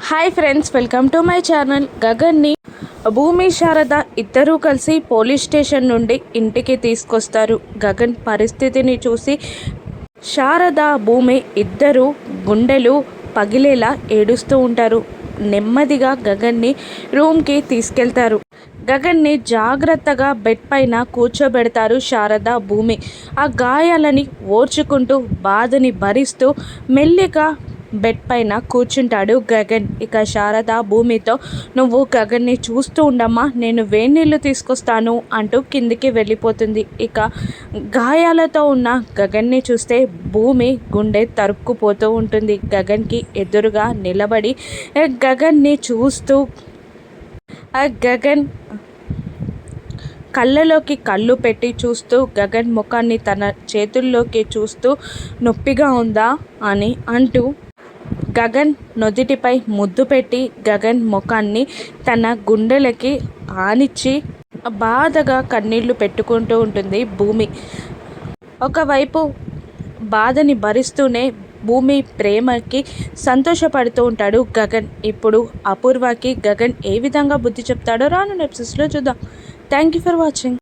Hi friends welcome to my channel గగన్ని Bhoomi Sharada ఇద్దరూ కలిసి police station నుండి ఇంటికి తీసుకొస్తారు. గగన్ పరిస్థితిని చూసి శారద భూమి ఇద్దరు గుండెలు పగిలేలా ఏడుస్తూ ఉంటారు. నెమ్మదిగా గగన్ని రూమ్కి తీసుకెళ్తారు. గగన్ని జాగ్రత్తగా బెడ్ పైన కూర్చోబెడతారు శారద భూమి. ఆ గాయాలని ఓర్చుకుంటూ బాధని భరిస్తూ మెల్లిగా బెడ్ పైన కూర్చుంటాడు గగన్. ఇక శారద భూమితో నువ్వు గగన్ని చూస్తూ ఉండమ్మా నేను వేణీళ్ళు తీసుకొస్తాను అంటూ కిందికి వెళ్ళిపోతుంది. ఇక గాయాలతో ఉన్న గగన్ని చూస్తే భూమి గుండె తరుక్కుపోతూ ఉంటుంది. గగన్కి ఎదురుగా నిలబడి గగన్ని చూస్తూ గగన్ కళ్ళలోకి కళ్ళు పెట్టి చూస్తూ గగన్ ముఖాన్ని తన చేతుల్లోకి చూస్తూ నొప్పిగా ఉందా? అని అంటూ గగన్ నుదిటిపై ముద్దు పెట్టి గగన్ ముఖాన్ని తన గుండెలకి ఆనిచ్చి బాధగా కన్నీళ్ళు పెట్టుకుంటూ ఉంటుంది భూమి. ఒకవైపు బాధని భరిస్తూనే భూమి ప్రేమకి సంతోషపడుతూ ఉంటాడు గగన్. ఇప్పుడు అపూర్వకి గగన్ ఏ విధంగా బుద్ధి చెప్తాడో రాను నెప్సెస్లో చూద్దాం. Thank you for watching